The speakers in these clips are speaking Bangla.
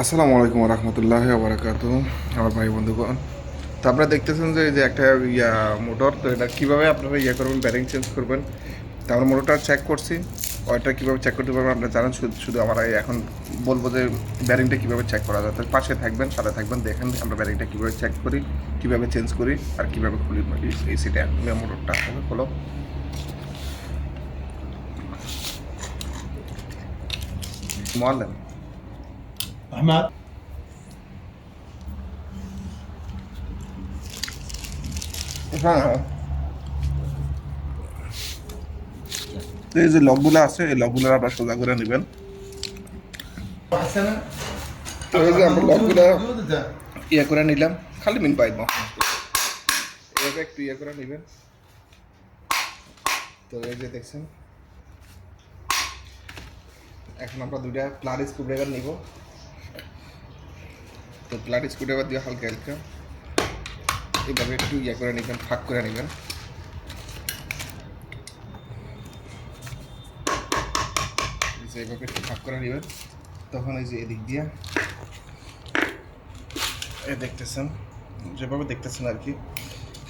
আসসালামু আলাইকুম রহমতুল্লাহ আবরাকাত আমার ভাই বন্ধুগণ। তো আপনারা দেখতেছেন যে যে একটা ইয়া মোটর, তো এটা কীভাবে আপনারা ইয়া করবেন ব্যারিং চেঞ্জ করবেন, তো আমরা মোটরটা চেক করছি। ওইটা কীভাবে চেক করতে পারবেন আপনারা জানেন, শুধু শুধু আমরা এখন বলব যে ব্যারিংটা কীভাবে চেক করা যায়। তো পাশে থাকবেন, সাথে থাকবেন, দেখেন আমরা ব্যারিংটা কীভাবে চেক করি, কীভাবে চেঞ্জ করি, আর কীভাবে খুলি এই সেটা মোটরটা খোলো। মারলেন আহমদ হ্যাঁ। এই যে লকগুলো আছে এই লকগুলো আপনারা সোজা করে নেবেন। এই যে ইয়ে করে নিলাম। খালি মিন পাইব। এভাবে একটু ইয়ে করে নেবেন। তো এই যে দেখছেন। এখন আমরা দুইটা প্লারিস কুবরেগার নিব। তো প্লার স্ক্রুড্রাইভার দিয়ে হালকা হালকা এইভাবে একটু ইয়ে করে নেবেন, ফাঁক করে নেবেন। এই এইভাবে একটু ফাঁক করে নেবেন। তখন এই যে এদিক দিয়ে এ দেখতেছেন, যেভাবে দেখতেছেন আর কি,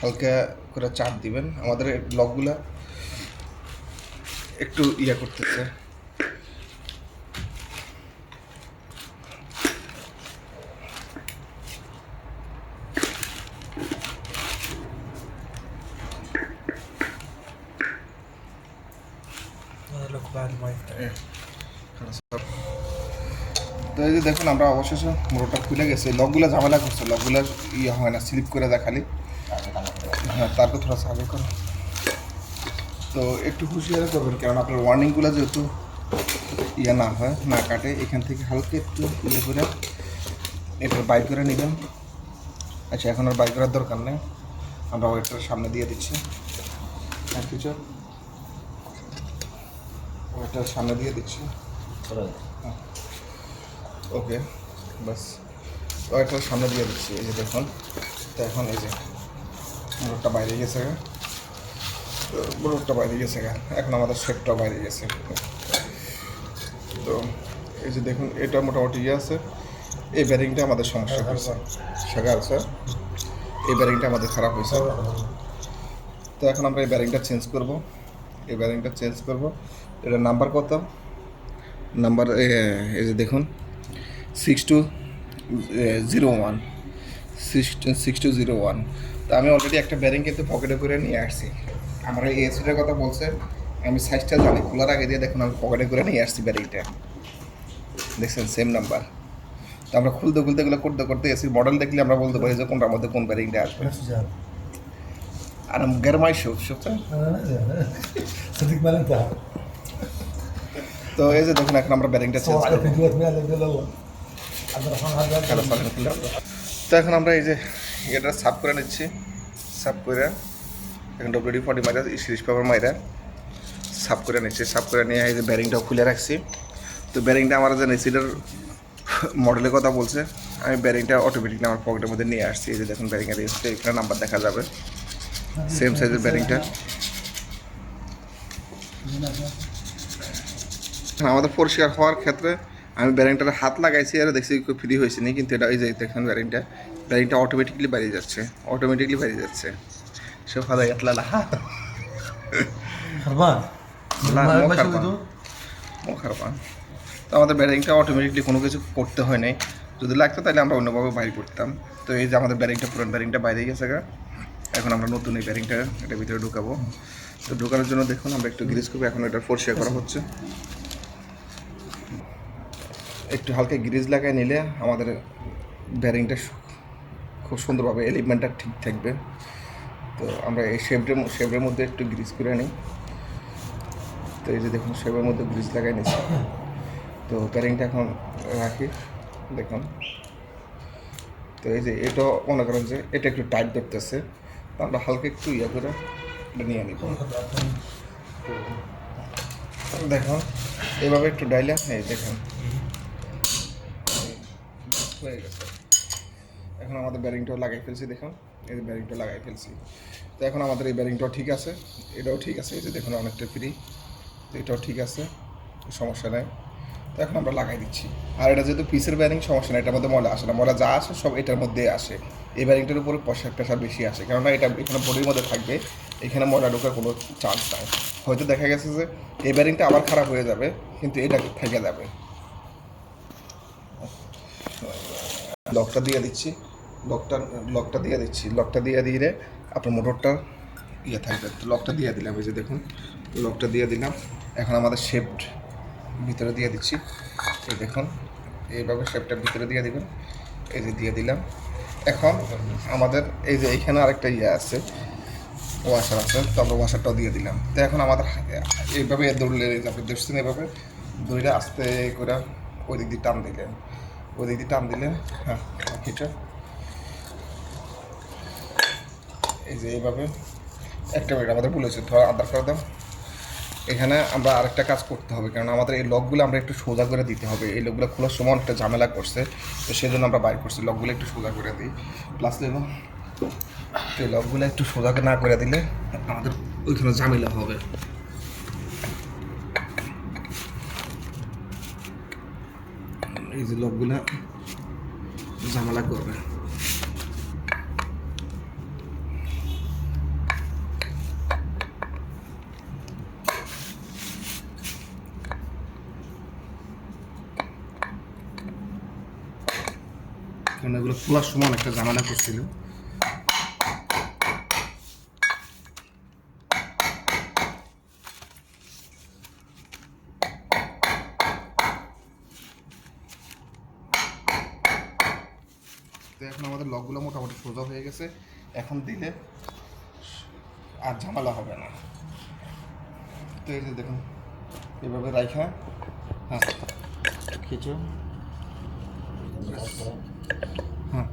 হালকা করে চাপ দিবেন। আমাদের ব্লকগুলা একটু ইয়া করতেছে। তো এই যে দেখুন, আমরা অবশেষে মোটরটা খুলে গেছে। লকগুলো ঝামেলা করছে, লকগুলো ইয়ে হয় না স্লিপ করে দেয় খালি। হ্যাঁ তারপর থোড়া সাবে করো। তো একটু হুঁশিয়ারি করবেন কারণ আপনার ওয়ার্নিংগুলো যেহেতু ইয়ে না হয়, না কাটে, এখান থেকে হালকা একটু ইয়ে করে এটা বাইক করে নেবেন। আচ্ছা এখন আর বাইক করার দরকার নেই। আমরা ওয়েটার সামনে দিয়ে দিচ্ছি। হ্যাঁ কিছু ওয়েটার সামনে দিয়ে দিচ্ছি। ওকে বাস। ওয়েটার সামনে দিয়ে দিচ্ছি এই যে দেখুন। তো এখন এই যে মোটরটা বাইরে গেছে গা। মোটরটা বাইরে গেছে গা। এখন আমাদের সেটটা বাইরে গেছে। তো এই যে দেখুন এটা মোটামুটি ইয়ে আছে। এই ব্যারিংটা আমাদের সমস্যা হয়েছে। সাগাল স্যার এই ব্যারিংটা আমাদের খারাপ হয়েছে। তো এখন আমরা এই ব্যারিংটা চেঞ্জ করব। এই ব্যারিংটা চেঞ্জ করব। এটা নাম্বার কত? নাম্বার এই যে দেখুন। Six two zero one six two zero one তো আমি অলরেডি একটা ব্যারিং কিন্তু পকেটে করে নিয়ে আসছি। আমার এই এসিটার কথা বলছে। আমি সাইজটা জানি। খোলার আগে দিয়ে দেখুন আমি পকেটে করে নিয়ে আসছি ব্যারিংটা দেখছেন সেম নাম্বার তো আমরা খুলতে খুলতে গেলে করতে করতে এসির মডেল দেখলে আমরা বলতে পারি যে কোনটার মধ্যে কোন ব্যারিংটা আসবে। আর গরমাই শো শুনছেন তো এই যে দেখুন এখন আমরা ব্যারিংটা চেঞ্জ করব। তো এখন আমরা এই যে এটা সাফ করে নিচ্ছি। সাফ করে এখন ডব্লিউডি ফর্টি মাইরা সিরিজ পেপার মাইরা সাফ করে নিচ্ছি। সাফ করে নিয়ে এই যে ব্যারিংটাও খুলে রাখছি। তো ব্যারিংটা আমার যে এসিডের মডেলের কথা বলছে, আমি ব্যারিংটা অটোমেটিকলি আমার পকেটের মধ্যে নিয়ে আসছি। এই যে দেখুন ব্যারিংয়ের এখানে নাম্বার দেখা যাবে। সেম সাইজের ব্যারিংটা আমাদের পরিষ্কার হওয়ার ক্ষেত্রে আমি ব্যারিংটার হাত লাগাইছি আর দেখছি ফ্রি হয়েছে নি কিন্তু এটা ওই যে দেখেন ব্যারিংটা ব্যারিংটা অটোমেটিকলি বাড়িয়ে যাচ্ছে অটোমেটিকলি বাড়িয়ে যাচ্ছে। সে ফাদা এতলা লাহা খারবা ও তো। আমাদের ব্যারিংটা অটোমেটিকলি কোনো কিছু করতে হয় নাই। যদি লাগতো তাহলে আমরা অন্যভাবে বাইর করতাম। তো এই যে আমাদের ব্যারিংটা পুরান ব্যারিংটা বাইরে গেছে গা। এখন আমরা নতুন এই ব্যারিংটা এটা ভিতরে ঢুকাবো। তো ঢোকানোর জন্য দেখুন আমরা একটু গ্রিজ করব এখন এটা ফোর্সিয়া করা হচ্ছে। একটু হালকা গ্রিজ লাগায় নিলে আমাদের ব্যারিংটা খুব সুন্দরভাবে এলিমেন্টটা ঠিক থাকবে। তো আমরা এই শেপের শেপের মধ্যে একটু গ্রিজ করে নিই। তো এই যে দেখুন শেপের মধ্যে গ্রিজ লাগাই নিচ্ছি। তো ব্যারিংটা এখন রাখি, দেখুন। তো এই যে এটা মনে করেন যে এটা একটু টাইট ধরতেছে। তো আমরা হালকা একটু ইয়ে করে নিয়ে নিব। দেখুন, এভাবে একটু ডাইলে, এই দেখুন। হয়ে গেছে। এখন আমাদের ব্যারিংটাও লাগাই ফেলছি, দেখুন। এই ব্যারিংটা লাগাই ফেলছি। তো এখন আমাদের এই ব্যারিংটাও ঠিক আছে। এটাও ঠিক আছে, এই যে দেখুন, অনেকটা ফ্রি তো এটাও ঠিক আছে, সমস্যা নেই। তো এখন আমরা লাগাই দিচ্ছি। আর এটা যেহেতু পিসের ব্যারিং সমস্যা না এটার মধ্যে ময়লা আসে না। ময়লা যা আসে, সব এটার মধ্যে আসে। এই ব্যারিংটার উপরে প্রেশার প্রেশার বেশি আসে। কেননা এটা এখানে বডির মধ্যে থাকবে, এখানে ময়লা ঢোকার কোনো চান্স নাই। হয়তো দেখা গেছে যে, এই ব্যারিংটা আবার খারাপ হয়ে যাবে, কিন্তু এটা থেকে যাবে। লকটা দিয়ে দিচ্ছি। লকটা লকটা দিয়ে দিচ্ছি। লকটা দিয়ে দিলে আপনার মোটরটা ইয়ে থাকবে। লকটা দিয়ে দিলাম, এই যে দেখুন। লকটা দিয়ে দিলাম। এখন আমাদের শেপড ভিতরে দিয়ে দিচ্ছি। এই দেখুন, এইভাবে শেপটা ভিতরে দিয়ে দিবেন। এই যে দিয়ে দিলাম। এখন আমাদের এই যে এইখানে আরেকটা ইয়ে আছে ওয়াশার আছে, তো আমরা ওয়াশারটাও দিয়ে দিলাম। তো এখন আমাদের এইভাবে দৌড়লে, আপনি দেখছেন এইভাবে দড়িটা আস্তে করে ওই দিক দিয়ে টান দিলেন। ওই দিক দিয়ে টান দিলেন। হ্যাঁ বাকিটা এই যে এইভাবে একটা মিনিট আমাদের বলেছে ধর আধার করে দাও। এখানে আমরা আরেকটা কাজ করতে হবে, কারণ আমাদের এই লকগুলো আমরা একটু সোজা করে দিতে হবে। এই লকগুলো খোলার সময় একটা ঝামেলা করছে, তো সেই জন্য আমরা বাইর করছি। লকগুলো একটু সোজা করে দিই। প্লাস তো এই লকগুলো একটু সোজা না করে দিলে আমাদের ওইখানে ঝামেলা হবে। এই যে লোকগুলা ঝামেলা করবে। কারণ এগুলো খোলার সময় একটা ঝামেলা করছিল তো এখন আমাদের লকগুলো মোটামুটি সোজা হয়ে গেছে। এখন দিলে আর ঝামেলা হবে না। তো এই যে দেখুন, এভাবে রাইখা। হ্যাঁ কিছু হ্যাঁ।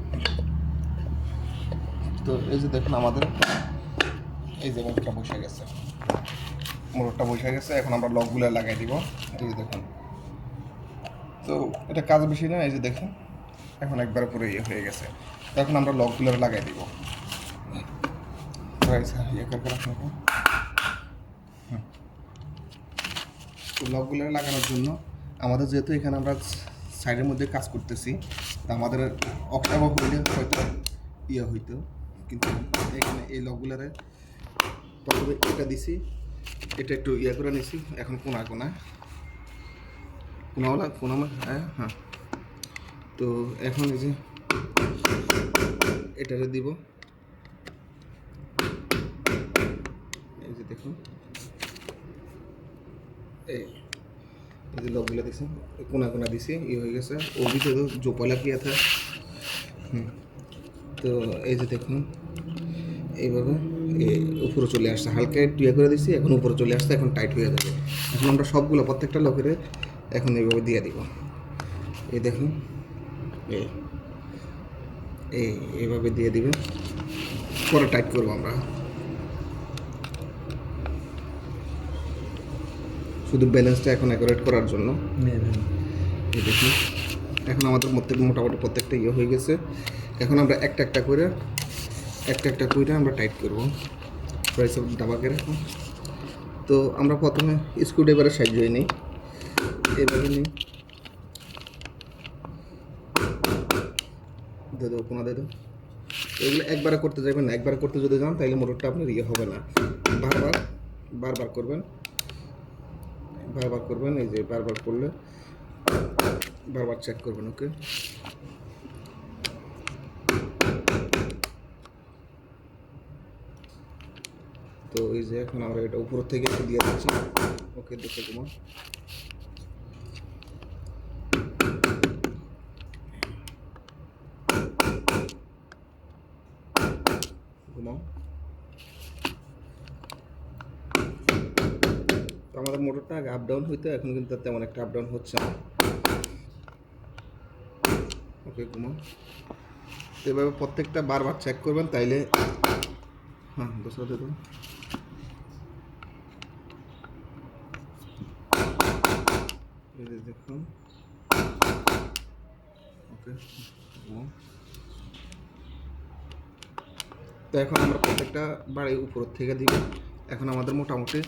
তো এই যে দেখুন আমাদের, এই যে মোটরটা বসে গেছে। মোটরটা বসে গেছে। এখন আমরা লকগুলো লাগাই দিব। এই যে দেখুন। তো এটা কাজ বেশি না, এই যে দেখুন। এখন একবার পুরো ইয়ে হয়ে গেছে। এখন আমরা লকগুলো লাগাই দিব। ইয়ে রাখুন এখন। হুম। তো লকগুলো লাগানোর জন্য আমাদের যেহেতু এখানে আমরা সাইডের মধ্যে কাজ করতেছি, তা আমাদের অক্টাবো হইলে হয়তো ইয়ে হইতো। কিন্তু এখানে এই লকগুলারে প্রথমে এটা দিছি, এটা একটু ইয়ে করে নিছি, এখন কোনা কোনা। কোনাওয়ালা কোনা হ্যাঁ হ্যাঁ। তো এখন এই যে এটারে দিব। এই যে দেখুন। এই এই যে লকগুলো দিছি কোনা কোনা দিছি ইয়ে হয়ে গেছে। ও ভিতরে জোপালা কি আছে? হুম। তো এই যে দেখুন, এইভাবে এই উপরে চলে আসছে। হালকা একটু ইয়ে করে দিছি, এখন উপরে চলে আসছে, এখন টাইট হয়ে যাবে। এখন আমরা সবগুলো প্রত্যেকটা লকেরে এখন এইভাবে দিয়ে দিব। এই দেখুন, এই এই এইভাবে দিয়ে দিবেন। পরে টাইট করব আমরা। শুধু ব্যালেন্সটা এখন অ্যাকোরেট করার জন্য। এই দেখুন। এখন আমাদের মধ্যে মোটামুটি প্রত্যেকটা ইয়ে হয়ে গেছে। এখন আমরা একটা একটা করে একটা একটা করে আমরা টাইট করব। প্রায় সব দাবাকে রাখব তো আমরা প্রথমে স্ক্রুড্রাইভারের সাহায্য নিই। এভাবে নিই। দে দেবো কোনা এগুলো একবারে করতে যাবেন না, একবারে করতে যদি যান তাহলে মোটরটা আপনার ইয়ে হবে না। বারবার বারবার করবেন। বারবার করবেন, এই যে বারবার করলে বারবার চেক করবেন ওকে তো এই যে এখন আমরা এটা উপর থেকে দিয়ে দিচ্ছি। ওকে দেখে তোমার তো আমাদের মোটরটা আগে আপ ডাউন হইতো, এখন কিন্তু তেমন একটা আপ ডাউন হচ্ছে না। ওকে ঘুমাও। তো এভাবে প্রত্যেকটা বারবার চেক করবেন, তাইলে হ্যাঁ দোসরা যে দেখুন। ওকে তো এখন আমরা প্রত্যেকটা বাড়ির উপর থেকে দিব। এখন আমাদের মোটামুটি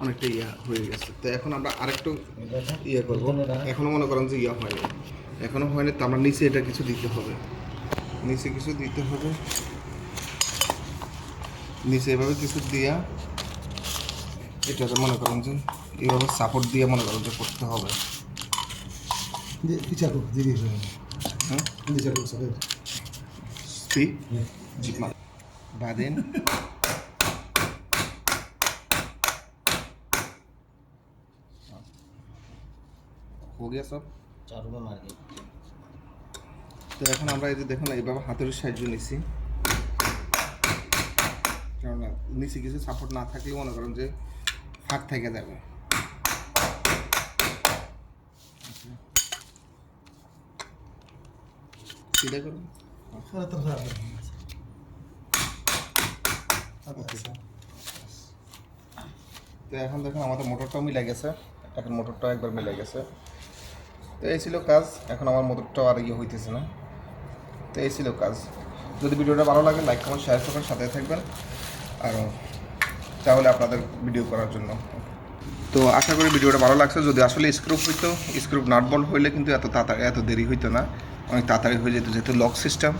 অনেকটা ইয়া হয়ে গেছে। তো এখন আমরা আরেকটু ইয়ে করব। এখনও মনে করেন যে ইয়া হয়নি। এখনও হয়নি তো আমরা নিচে এটা কিছু দিতে হবে। নিচে কিছু দিতে হবে। নিচে এভাবে কিছু দিয়া এটাকে মনে করেন যে এইভাবে সাপোর্ট দিয়ে মনে করেন যে করতে হবে। হ্যাঁ siya ko हो गया सब चारों में मार गई তো এখন আমরা এই যে দেখুন এইভাবে হাতের সাহায্য নিছি কেননা নিচে কিছু সাপোর্ট না থাকলে মনে করেন যে ফাঁক থেকে যাবে সিধা করুন Para tapos ako. তো এখন দেখুন আমাদের মোটরটাও মিলে গেছে এখন মোটরটাও একবার মিলে গেছে তো এই ছিল কাজ। এখন আমার মোটরটাও আর ইয়ে হইতেছে না। তো এই ছিল কাজ। যদি ভিডিওটা ভালো লাগে লাইক কমেন্ট শেয়ার করবেন, সাথে থাকবেন। আর, তাহলে আপনাদের ভিডিও করার জন্য। তো আশা করি ভিডিওটা ভালো লাগছে। যদি আসলে স্ক্রুপ হইতো স্ক্রুপ নাট বল হইলে কিন্তু এত তাড়াতাড়ি, এত দেরি হইতো না। অনেক তাড়াতাড়ি হয়ে যেত। যেহেতু লক সিস্টেম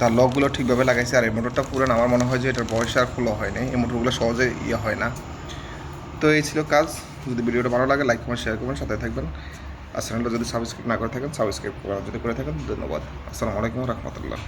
তার লকগুলো ঠিকভাবে লাগাইছে। আর এই মোটরটা পুরান আমার মনে হয় যে এটার বয়স আর খোলা হয়নি এই মোটরগুলো সহজে ইয়ে হয় না। তো এই ছিল কাজ। যদি ভিডিওটা ভালো লাগে লাইক কমেন্ট শেয়ার করবেন, সাথে থাকবেন। আর চ্যানেলটা যদি সাবস্ক্রাইব না করে থাকেন সাবস্ক্রাইব করা যদি করে থাকেন, ধন্যবাদ। আসসালামু আলাইকুম রহমতুল্লাহ।